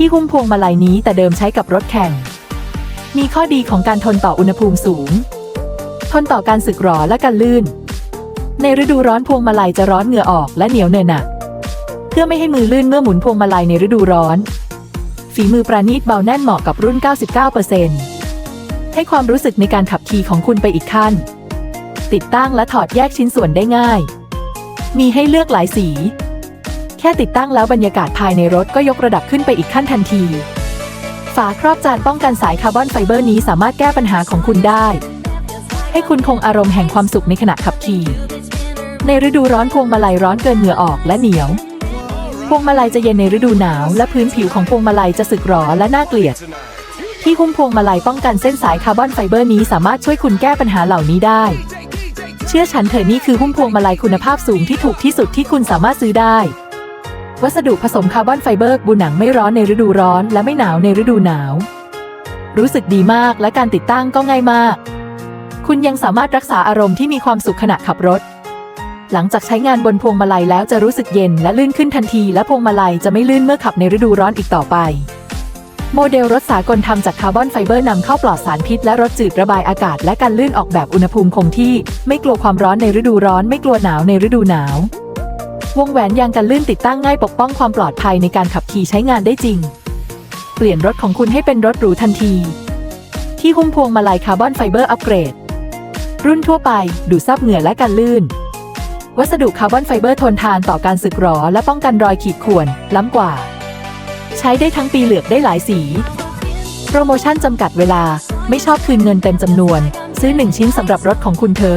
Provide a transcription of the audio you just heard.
ที่หุ้มพวงมาลัยนี้แต่เดิมใช้กับรถแข่ง มีข้อดีของการทนต่ออุณหภูมิสูง ทนต่อการสึกหรอและการลื่น ในฤดูร้อนพวงมาลัยจะร้อนเหงื่อออกและเหนียวเนอะหนะเพื่อไม่ให้มือลื่นเมื่อหมุนพวงมาลัยในฤดูร้อน ฝีมือประณีตเบาแน่นเหมาะกับรุ่น 99%ให้ความรู้สึกในการขับขี่ของคุณไปอีกขั้น ติดตั้งและถอดแยกชิ้นส่วนได้ง่าย มีให้เลือกหลายสี แค่ติดตั้งแล้วบรรยากาศภายในรถก็ยกระดับขึ้นไปอีกขั้นทันที ฝาครอบจานป้องกันสายคาร์บอนไฟเบอร์นี้สามารถแก้ปัญหาของคุณได้ ให้คุณคงอารมณ์แห่งความสุขในขณะขับขี่ ในฤดูร้อนพวงมาลัยร้อนเกินเหงื่อออกและเหนียวพวงมาลัยจะเย็นในฤดูหนาว และพื้นผิวของพวงมาลัยจะสึกหรอและน่าเกลียด ที่หุ้มพวงมาลัยป้องกันเส้นสายคาร์บอนไฟเบอร์นี้สามารถช่วยคุณแก้ปัญหาเหล่านี้ได้ เชื่อฉันเถอะนี่คือหุ้มพวงมาลัยคุณภาพสูงที่ถูกที่สุดที่คุณสามารถซื้อได้ วัสดุผสมคาร์บอนไฟเบอร์บูหนังไม่ร้อนในฤดูร้อน และไม่หนาวในฤดูหนาว รู้สึกดีมากและการติดตั้งก็ง่ายมาก คุณยังสามารถรักษาอารมณ์ที่มีความสุขขณะขับรถ หลังจากใช้งานบนพวงมาลัยแล้วจะรู้สึกเย็นและลื่นขึ้นทันที และพวงมาลัยจะไม่ลื่นเมื่อขับในฤดูร้อนอีกต่อไป โมเดลรถสากลทำจากคาร์บอนไฟเบอร์นำเข้าปลอดสารพิษและรถจืดระบายอากาศ และการลื่นออกแบบอุณหภูมิคงที่ ไม่กลัวความร้อนในฤดูร้อน ไม่กลัวหนาวในฤดูหนาว วงแหวนยางกันลื่นติดตั้งง่ายปกป้องความปลอดภัยในการขับขี่ใช้งานได้จริง เปลี่ยนรถของคุณให้เป็นรถหรูทันที ที่หุ้มพวงมาลัยคาร์บอนไฟเบอร์อัปเกรด รุ่นทั่วไป ดูซับเหงื่อและกันลื่น วัสดุคาร์บอนไฟเบอร์ทนทานต่อการสึกหรอและป้องกันรอยขีดข่วน ล้ำกว่า ใช้ได้ทั้งปีเหลือกได้หลายสี โปรโมชั่นจำกัดเวลาไม่ชอบคืนเงินเต็มจำนวน ซื้อ 1 ชิ้นสำหรับรถของคุณเถอะ